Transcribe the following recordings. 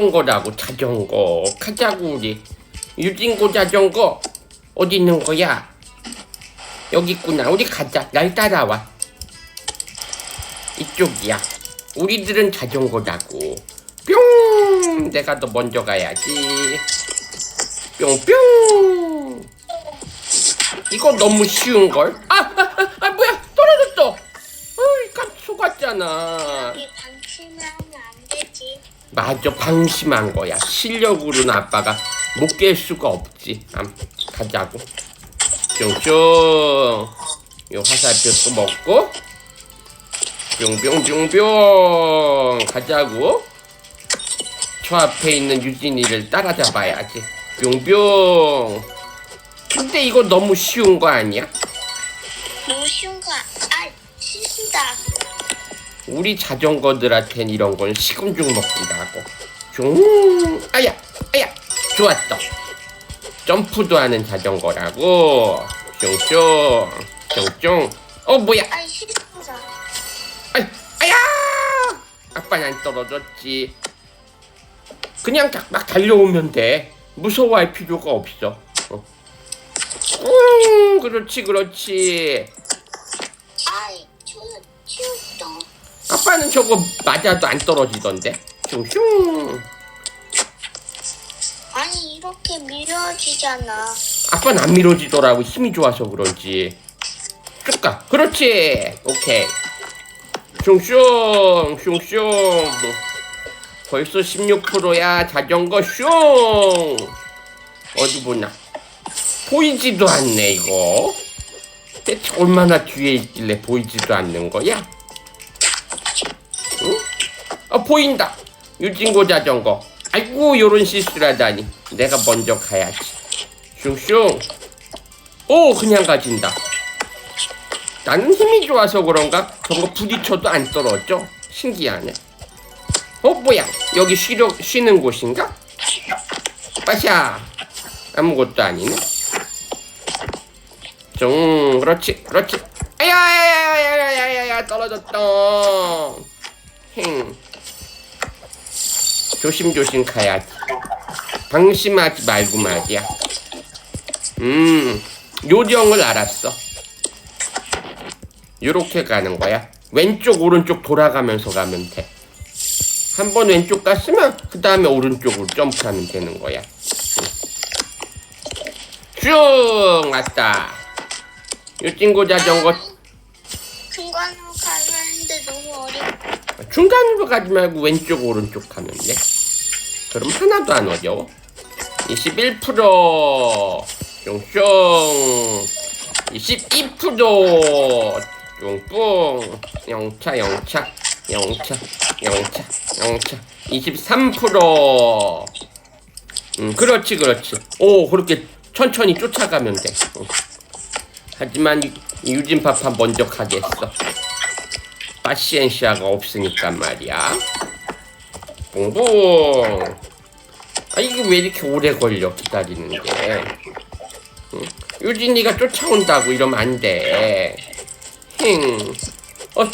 자전거라고 자전거 가자고 우리 유진고 자전거 어디 있는 거야? 여기 있구나. 우리 가자. 날 따라와. 이쪽이야. 우리들은 자전거라고. 뿅! 내가 더 먼저 가야지. 뿅뿅! 이거 너무 쉬운걸? 아, 아, 아, 아 뭐야? 떨어졌어. 어이 깜 속았잖아 맞아 방심한 거야. 실력으로는 아빠가 못 깰 수가 없지. 암, 가자고. 뿅뿅. 요 화살표 또 먹고. 뿅뿅뿅뿅. 가자고. 저 앞에 있는 유진이를 따라잡아야지. 뿅뿅. 근데 이거 너무 쉬운 거 아니야? 너무 쉬운 거. 아, 실수다. 우리 자전거들한텐 이런 건 식음죽 먹기도 하고. 종 아야 아야 좋았어 점프도 하는 자전거라고. 쫑쫑 쫑쫑 어 뭐야? 아, 실수다. 아이, 아야! 아빠는 안 떨어졌지. 그냥 딱막 달려오면 돼. 무서워할 필요가 없어. 어. 음 그렇지 그렇지 아빠는 저거 맞아도 안 떨어지던데. 슝슝. 아니, 이렇게 밀어지잖아. 아빠는 안 미뤄지더라고. 힘이 좋아서 그런지. 쭉 가. 그렇지. 오케이. 슝슝. 슝슝. 벌써 16%야. 자전거 슝. 어디 보나. 보이지도 않네, 이거. 대체 얼마나 뒤에 있길래 보이지도 않는 거야? 응? 어 보인다. 유진고 자전거. 아이고 요런 실수를 하다니. 내가 먼저 가야지. 슝슝. 오 그냥 가진다. 나는 힘이 좋아서 그런가? 저거 부딪혀도 안 떨어져. 신기하네. 어 뭐야? 여기 쉬려, 쉬는 곳인가? 빠샤. 아무것도 아니네. 좀 그렇지 그렇지. 아야야야야야야야 떨어졌다. 힝 조심조심 가야지 방심하지 말고 말이야. 음 요령을 알았어. 요렇게 가는 거야. 왼쪽 오른쪽 돌아가면서 가면 돼 한 번 왼쪽 갔으면 그 다음에 오른쪽으로 점프하면 되는 거야. 쭉 왔다. 요 친구 자전거 중간으로 가려는데 너무 어려워. 중간으로 가지 말고 왼쪽 오른쪽 가면 돼. 그럼 하나도 안 어려워. 21% 쫑쫑. 22% 쫑뿡 영차 영차 영차 영차 영차. 23%음 그렇지 그렇지. 오 그렇게 천천히 쫓아가면 돼. 응. 하지만 유- 유진파파 먼저 가겠어 파시엔시아가 없으니까 말이야. 뿡뿡. 아 이게 왜 이렇게 오래 걸려 기다리는 게? 응? 유진이가 쫓아온다고 이러면 안 돼. 힝. 어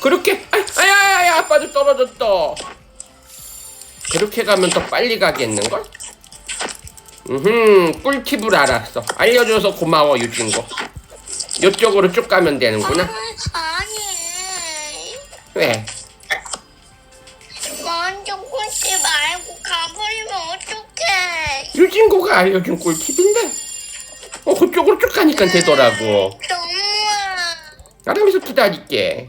그렇게 아, 아야야야 아빠도 떨어졌어. 그렇게 가면 더 빨리 가겠는 걸? 음 꿀팁을 알았어. 알려줘서 고마워 유진고. 이쪽으로 쭉 가면 되는구나. 아, 아니. 왜? 먼저 꽂지 말고 가버리면 어떡해. 유진고가 알려준 꿀팁인데 어 그쪽으로 쭉 가니까 되더라고 너무해. 알아면서 기다릴게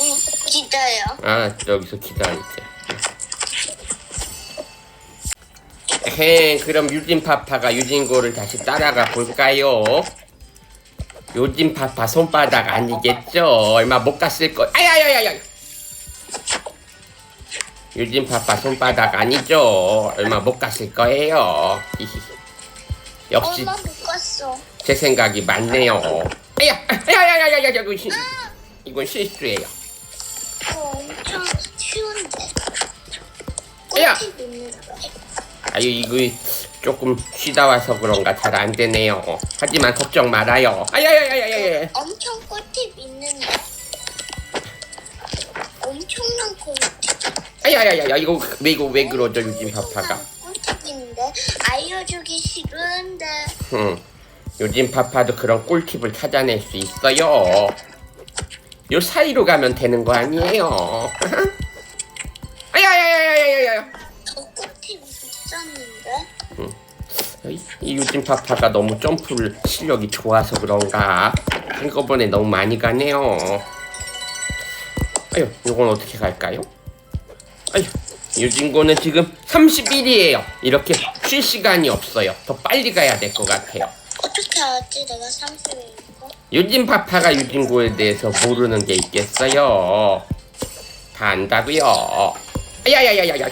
응, 기다려. 아 여기서 기다릴게 에헤 그럼 유진 파파가 유진고를 다시 따라가 볼까요? 유진파파 손바닥 아니겠죠? 얼마 못 갔을 거 아야야야야 유진파파 손바닥 아니죠? 얼마 못 갔을 거예요 히히. 역시 엄마 못 갔어. 제 생각이 맞네요. 아야, 아야야야야야, 이건 실, 이건 실수예요. 어, 엄청 쉬운데. 야! 꿀팁 있는데. 아유, 이거 조금 쉬다 와서 그런가 잘 안 되네요. 하지만 걱정 말아요. 아야야야야야. 엄청 꿀팁 있는데. 엄청난 꿀팁. 아야야야야 이거 왜 이거 왜 그러죠 요즘 파파가? 꿀팁인데 알려주기 싫은데. 응. 요즘 파파도 그런 꿀팁을 찾아낼 수 있어요. 요 사이로 가면 되는 거 아니에요? 아야야야야야야 이, 이 요즘 파파가 너무 점프 실력이 좋아서 그런가 한꺼번에 너무 많이 가네요. 아유, 이건 어떻게 갈까요? 아유, 유진고는 지금 31이에요. 이렇게 쉴 시간이 없어요. 더 빨리 가야 될 것 같아요. 어떻게 알았지? 내가 30일 거? 유진 파파가 유진고에 대해서 모르는 게 있겠어요. 다 안다고요. 아야야야야야.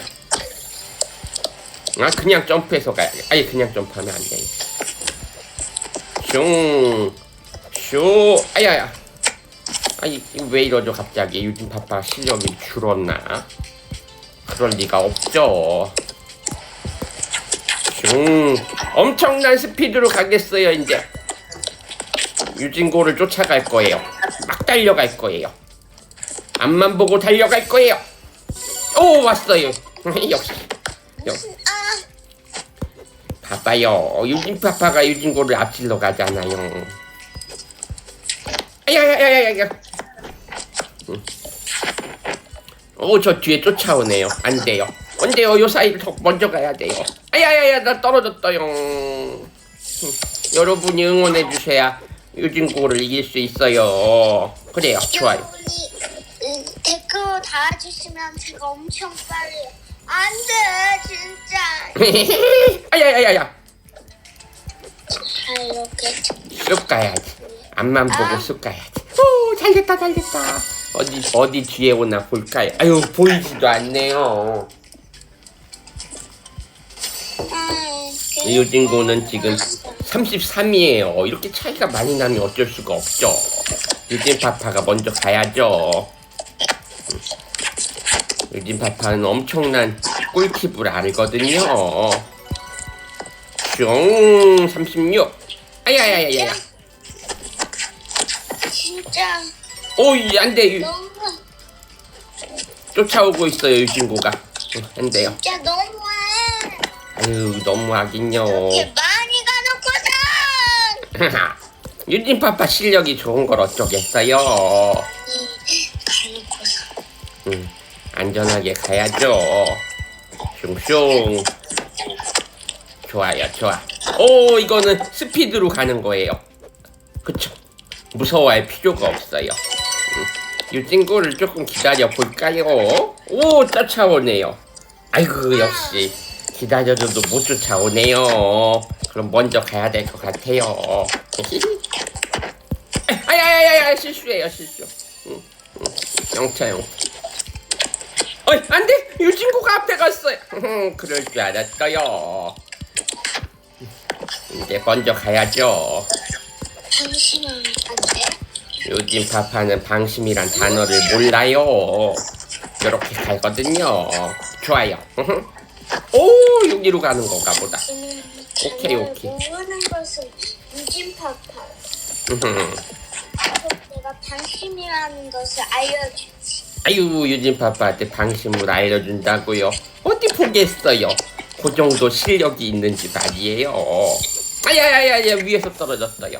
아 그냥 점프해서 가야 돼. 아니 그냥 점프하면 안 돼. 슝, 슈, 아야야. 아니 왜 이러죠 갑자기 유진 파파 실력이 줄었나? 그럴 리가 없죠. 슝, 엄청난 스피드로 가겠어요 이제. 유진고를 쫓아갈 거예요. 막 달려갈 거예요. 앞만 보고 달려갈 거예요. 오 왔어요. 역시 여, 봐봐요. 유진 파파가 유진고를 앞질러 가잖아요. 아야야야야야. 오저 뒤에 쫓아오네요. 안 돼요. 안 돼요. 요 사이를 더 먼저 가야 돼요. 아야야야 나 떨어졌어요. 여러분이 응원해 주셔야 유진고를 이길 수 있어요. 그래요. 좋아요. 음, 댓글로 달아주시면 제가 엄청 빨리 안돼 진짜 아야야야야. 이렇게 쑥 가야지. 앞만 보고 쑥 가야지. 오, 잘 됐다, 잘 됐다. 어디, 어디 뒤에 오나 볼까요? 아유, 보이지도 않네요. 음, 유진고는 지금 33이에요. 이렇게 차이가 많이 나면 어쩔 수가 없죠. 유진 파파가 먼저 가야죠. 음. 유진 파파는 엄청난 꿀팁을 알거든요. 슝, 36. 아야야야야. 진짜 오이, 안 돼. 유- 너무 쫓아오고 있어요, 유진고가. 응, 안 돼요. 진짜 너무해 아유, 너무하긴요. 이렇게 많이 가놓고서 유진 파파 실력이 좋은 걸 어쩌겠어요. 가놓고서 응, 안전하게 가야죠. 슝슝. 좋아요, 좋아. 오, 이거는 스피드로 가는 거예요. 그쵸? 무서워할 필요가 없어요. 응. 유진고를 조금 기다려 볼까요? 오, 쫓아오네요. 아이고, 역시. 기다려줘도 못 쫓아오네요. 그럼 먼저 가야 될 것 같아요. 아야야야야, 실수예요, 실수. 응, 응. 영차, 영차. 어이, 안 돼! 유진구가 앞에 갔어요! 그럴 줄 알았어요. 이제 먼저 가야죠. 당신은 안 돼 요즘 파파는 방심이란 단어를 몰라요. 이렇게 가거든요. 좋아요. 오, 여기로 가는 건가 보다. 오케이, 오케이. 모르는 것은 유진파파 내가 방심이라는 것을 알려주지 아유, 요즘 파파한테 방심을 알려준다고요. 어디 보겠어요. 그 정도 실력이 있는지 말이에요. 아야야야야, 위에서 떨어졌어요.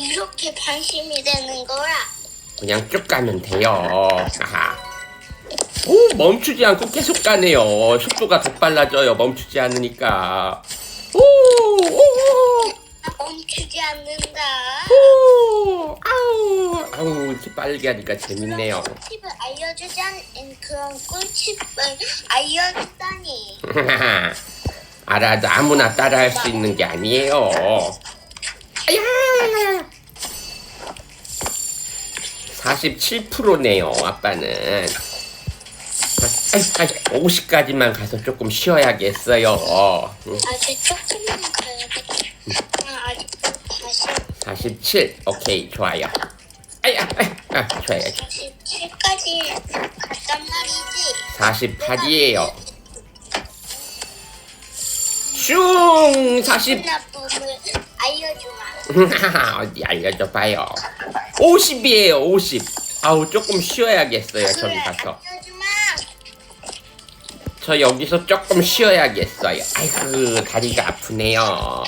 이렇게 방심이 되는 거야 그냥 쭉 가면 돼요. 아하. 오, 멈추지 않고 계속 가네요. 속도가 더 빨라져요. 멈추지 않으니까. 오, 오, 오, 멈추지 않는다 오, 아우, 아우, 이렇게 빨리 가니까 재밌네요. 알려주지 않은 그런 꿀팁을 알려주다니 알아도 아무나 따라할 수 있는 게 아니에요. 아야! 47%네요, 아빠는. 아이, 아이, 50까지만 가서 조금 쉬어야겠어요. 응, 아직 조금만 가야 돼 아, 아직도 다시 47, 오케이, 좋아요. 아야, 아야, 아, 좋아요. 47까지 갔단 말이지 48이에요. 슝! 40, 나쁨을 알려주마 어디 알려줘봐요. 50이에요, 50. 아우, 조금 쉬어야겠어요, 저기 가서. 알려주마 저 여기서 조금 쉬어야겠어요. 아이고 다리가 아프네요.